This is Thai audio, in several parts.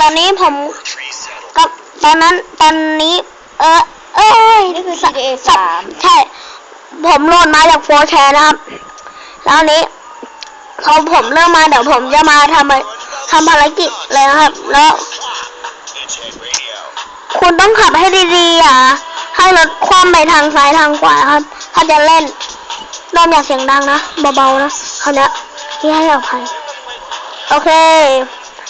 ตอนนี้ผมกับตอนนั้นตอนนี้ เออเอ้ยนี่คือสะ GTA สะสามใช่ ผมโหลดมาจากโฟร์แชร์นะครับ แล้วอันนี้พอผมเริ่มมาเดี๋ยวผมจะมาทำทำภารกิจเลยนะครับ แล้ว คุณต้องขับให้ดีๆอะ ให้รถคว่ำไปทางซ้ายทางขวาครับ ถ้าจะเล่นเริ่มอย่าเสียงดังนะเบาๆนะคราวเนี้ยที่ให้อภัยโอเค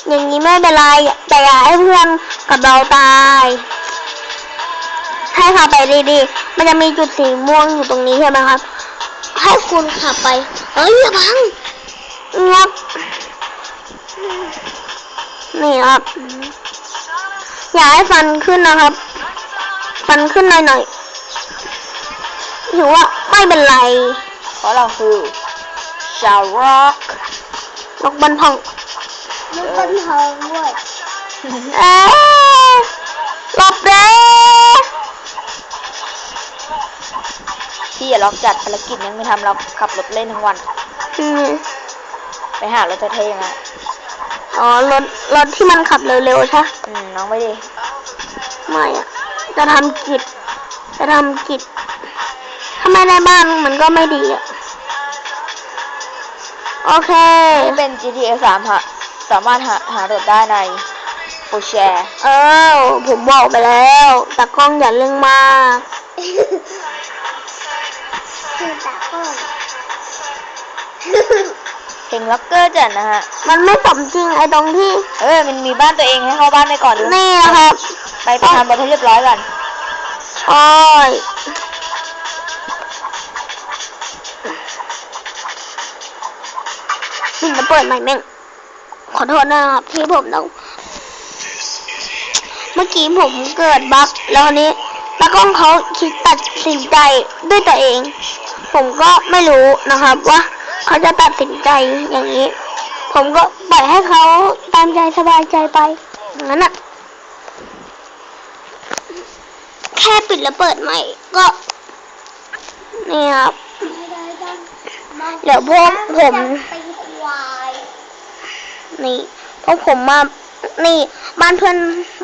อย่างนี้ไม่เป็นไรแต่อย่าให้เพื่อนกับเราตายให้ขับไปดีๆมันจะมีจุดสีม่วงอยู่ตรงนี้ใช่ไหมครับ ให้คุณขับไปเอ้ยอย่าพังเงียบนี่ครับ อย่าให้ฟันขึ้นนะครับ ฟันขึ้นหน่อยๆถือว่าไม่เป็นไร เพราะเราคือชาวร็อกลกบันพอง ลูกบันทองด้วยเอ๊ะหลบเลยพี่อย่าล็อกจัดภารกิจยังไม่ทำเราขับรถเล่นทั้งวัน อืมไปหารถเท่ๆมาอ๋อรถรถที่มันขับเร็วๆใช่อืมน้องไปดิไม่อะจะทำกิจจะทำกิจถ้าไม่ได้บ้านมันก็ไม่ดีอะโอเค นี่เป็น GTA สามฮะ สามารถหาหารถได้ในโปรแชร์เออผมบอกไปแล้วตากล้องอย่าเรื่องมากคือตากล้องเพลงล็อกเกอร์จัดนะฮะ มันไม่สมจริงไอ้ตรงที่ เออมันมีบ้านตัวเองให้เข้าบ้านไปก่อนดูนี่นะครับ ไปไปทำรถให้เรียบร้อยก่อนโอ้ยนี่มาเปิดใหม่แม่ง ขอโทษนะครับที่ผมต้องเมื่อกี้ผมเกิดบั๊กแล้วนี้ตากล้องเขาคิดตัดสินใจด้วยตัวเอง ผมก็ไม่รู้นะครับว่าเขาจะตัดสินใจอย่างนี้ ผมก็ปล่อยให้เขาตามใจสบายใจไปอย่างนั้นอะแค่ปิดแล้วเปิดใหม่ก็นี่ครับเดี๋ยวพวกผม นี่พวกผมมานี่บ้านเพื่อน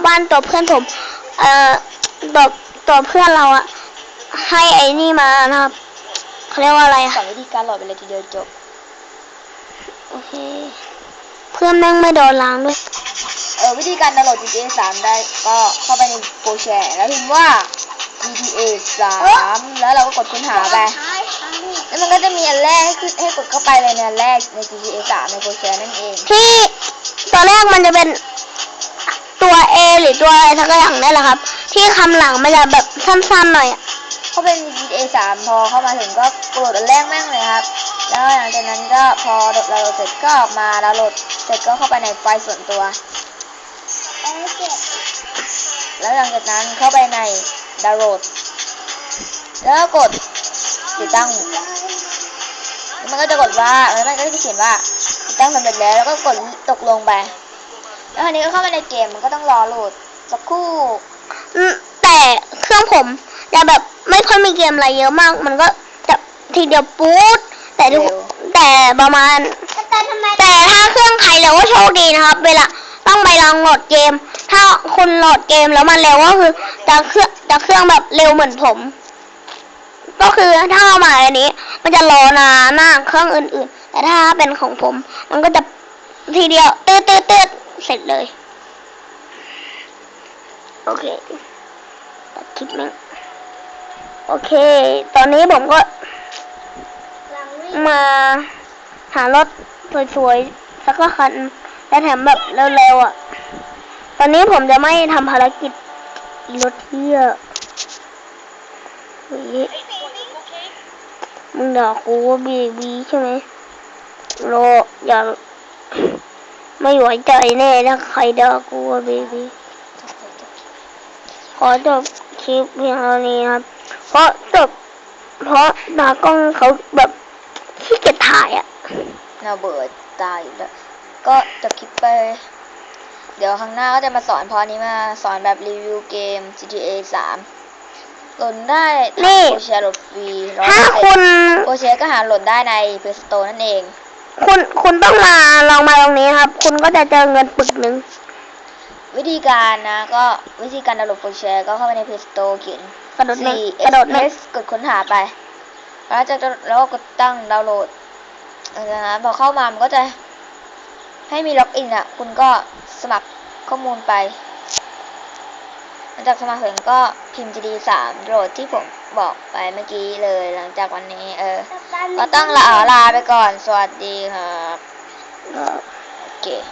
บ้านตัวเพื่อนผม เอ่อตัวตัวเพื่อนเราอะให้ไอ้นี่มานะครับเขาเรียกว่าอะไรสออะนวิธีการโหลดไปเลยทีเดียวจบโอเค เพื่อนแม่งไม่โดนล้างด้วย เออวิธีการดาวน์โหลด GTA 3 ได้ก็เข้าไปในโปรแชร์แล้วพิมพ์ว่า GTA 3 แล้วเราก็กดค้นหาไป แล้วมันก็จะมีอันแรกให้ขึ้นให้กดเข้าไปเลยในอันแรกใน GTA 3ในโปรแชร์นั่นเอง ที่ตัวแรกมันจะเป็นตัว A หรือตัวอะไรสักอย่างนี่แหละครับ ที่คำหลังมันจะแบบสั้นๆหน่อยอะเขาเป็น GTA 3พอเข้ามาถึงก็กดโหลดอันแรกแม่งเลยครับ แล้วหลังจากนั้นก็พอเราโหลดเสร็จก็ออกมาแล้วโหลดเสร็จก็เข้าไปในไฟล์ส่วนตัว แล้วหลังจากนั้นเข้าไปในดาวน์โหลด แล้วก็กด ติดตั้งแล้วมันก็จะกดว่าแล้วมันก็จะเขียนว่าติดตั้งสำเร็จแล้วแล้วก็กดตกลงไป แล้วคราวนี้ก็เข้ามาในเกมมันก็ต้องรอโหลดสักครู่อืมแต่เครื่องผมจะแบบไม่ค่อยมีเกมอะไรเยอะมาก มันก็จะทีเดียวปุ๊ดแต่ทุกเร็วแต่ประมาณ แต่ถ้าเครื่องใครเร็วก็โชคดีนะครับ เวลาต้องไปลองโหลดเกม ถ้าคุณโหลดเกมแล้วมันเร็วก็คือจะเครื่องจะเครื่องแบบเร็วเหมือนผม ก็คือถ้าเอามาอันนี้ มันจะรอนานมากเครื่องอื่น ๆ แต่ถ้าเป็นของผม มันก็จะทีเดียวตืดตืดตืดเสร็จเลย โอเคตัดคลิปนี้โอเค ตอนนี้ผมก็ มาหารถสวยๆ สักคันและแถมแบบเร็วๆอะ ตอนนี้ผมจะไม่ทำภารกิจรถเที่ยเฮ้ย มึงด่ากูว่าเบบีใช่ไหมโลอย่าไม่ไหวใจแน่ถ้าใครด่ากูว่าเบบีขอจบคลิปเพียงเท่านี้ครับ เพราะจบเพราะตากล้องเขาแบบขี้เกียจถ่ายอะน่าเบื่อตายอยู่แล้ว ก็จบคลิปไป เดี๋ยวครั้งหน้าก็จะมาสอนพอนี้มาสอนแบบรีวิวเกม GTA 3 โหลดได้นี่โปรแชร์โหลดฟรีร้อยถ้าคุณโปรแชร์ก็หาโหลดได้ใน Play Store นั่นเอง คุณ คุณต้องมาลองมาตรงนี้ครับ คุณก็จะเจอเงินปึกหนึ่ง วิธีการนะก็วิธีการดาวน์โหลดโปรแชร์ก็เข้าไปใน Play Store เขียน กระโดดหนึ่ง C กระโดดหนึ่ง S กดค้นหาไป แล้วจะแล้วก็กดตั้งดาวน์โหลดจากนั้นพอเข้ามามันก็จะให้มีล็อกอินอะ คุณก็สมัครข้อมูลไป หลังจากสมัครเสร็จก็พิมพ์ GD 3โหลดที่ผมบอกไปเมื่อกี้เลย หลังจากวันนี้ เออ ก็ต้องลาลาไปก่อน สวัสดีครับโอเค